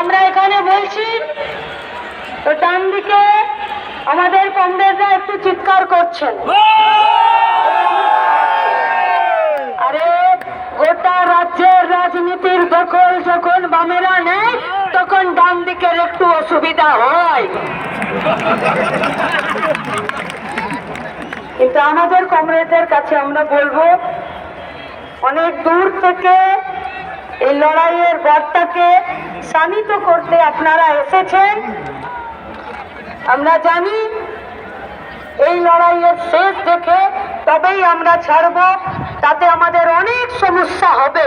আমরা এখানে বলছি, তো ডান দিকে আমাদের কংগ্রেসরা একটু চিৎকার করছেন। আরে, গোটা রাজ্যের রাজনীতির দখল যখন বামেরা নেয়, তখন ডান দিকের একটু অসুবিধা হয়। কিন্তু আমাদের কংগ্রেসের কাছে আমরা বলব, অনেক দূর থেকে এই লড়াইয়ের বার্তাকে শানিত করতে আপনারা এসেছেন। আমরা জানি এই লড়াইয়ের শেষ দেখে তবেই আমরা ছাড়ব, তাতে আমাদের অনেক সমস্যা হবে।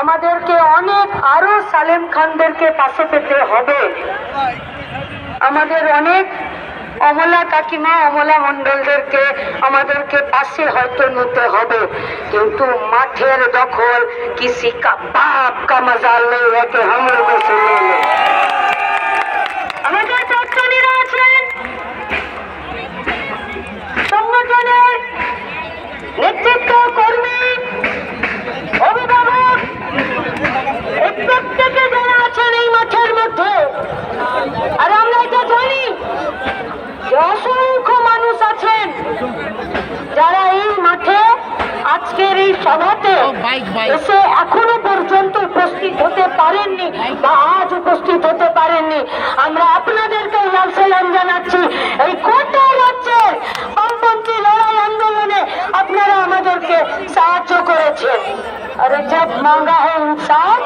আমাদেরকে অনেক আরও সালেম খানদেরকে পাশে পেতে হবে। আমাদের অনেক অমলা কাকিমা, অমলা মন্ডলদেরকে আমাদেরকে পাশে হয়তো নিতে হবে। কিন্তু মাঠের দখল কিসি কা বাপ কা নেই, একে হামলে বসে নেতৃত্ব কর্মী এই সভাতে এসে এখনো পর্যন্ত উপস্থিত হতে পারেননি বা আজ উপস্থিত হতে পারেননি আমরা আপনাদেরকে লাল সালাম জানাচ্ছি এই কোটা রাজ্যের বামপন্থী লড়াই আন্দোলনে আপনারা আমাদেরকে সাহায্য করেছেন अरे जब मांगा है इंसाफ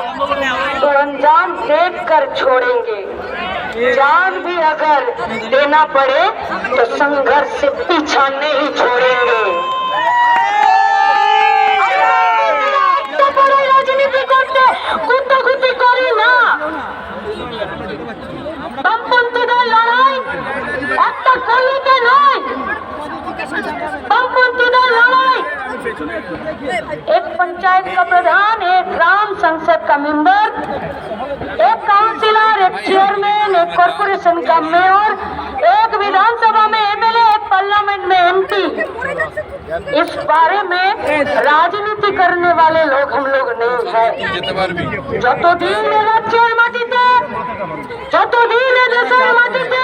तो अंजाम देख कर छोड़ेंगे जान भी अगर देना पड़े तो संघर्ष से पीछा नहीं छोड़ेंगे একটা গলিতে নয় বামপন্থীদের লড়াই एक पंचायत का प्रधान एक ग्राम संसद का मेंबर एक काउंसिलर एक चेयरमैन एक कॉरपोरेशन का मेयर एक विधानसभा में एमएलए एक पार्लियामेंट में एमपी इस बारे में राजनीति करने वाले लोग हम लोग नहीं है যেতে পারবি যতদিন এ রাজ্যের মাটিতে যতদিন এ দেশের মাটিতে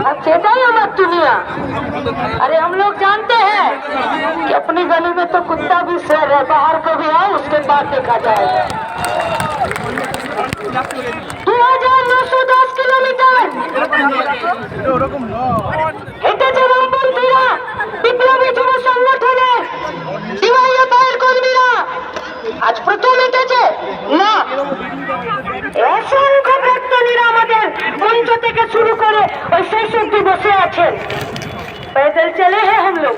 अब सेटाई हमारी दुनिया अरे हम लोग जानते हैं कि अपनी गली में तो कुत्ता भी शेर है बाहर को भी है उसके बाद देखा जाएगा दो हज़ार नौ सौ दस किलोमीटर মঞ্চ থেকে শুরু করে ওই শেষ অব্দি বসে আছেন पैदल चले हैं हम लोग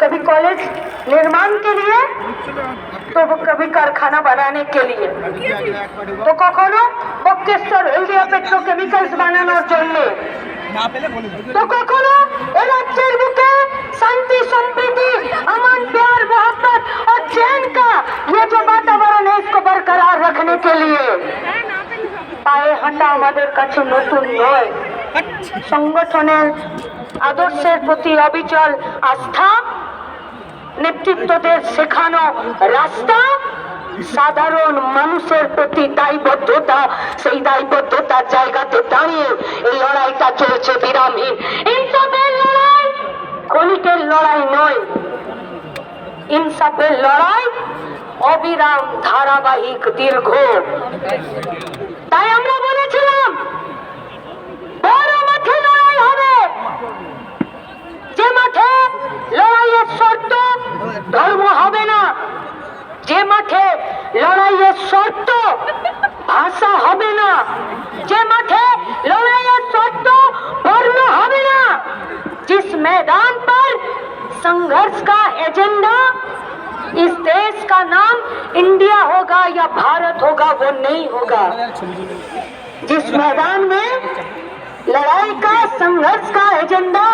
कभी कॉलेज निर्माण के लिए तो वो कभी कारखाना बनाने के लिए তো কখনো বক্রেশ্বর হলদিয়া পেট্রোকেমিক্যালস বানানোর জন্য তো কখনো এ রাজ্যের বুকে शांति समृद्धि अमन प्यार मोहब्बत और चैन का ये जो वातावरण है इसको बरकरार रखने के लिए পায়ে হাঁটা আমাদের কাছে নতুন নয়। সংগঠনের আদর্শের প্রতি অবিচল আস্থা নেতৃত্বদের শেখানো রাস্তা সাধারণ মানুষের প্রতি দায়বদ্ধতা সেই দায়বদ্ধতার জায়গাতে দাঁড়িয়ে এই লড়াইটা চলছে বিরামহীন। ইনসাফের লড়াই নয়। ইনসাফের লড়াই অবিরাম ধারাবাহিক দীর্ঘ। তাই আমরা বলেছিলাম বড় মাঠে লড়াই হবে যে মাঠে লড়াইয়ের শর্ত ধর্ম হবে না যে মাঠে লড়াইয়ের শর্ত ভাষা হবে না যে মাঠে লড়াইয়ের শর্ত বর্ণ হবে না जिस मैदान पर संघर्ष का एजेंडा इस देश का नाम इंडिया होगा या भारत होगा, वो नहीं होगा। जिस मैदान में लड़ाई का, संघर्ष का एजेंडा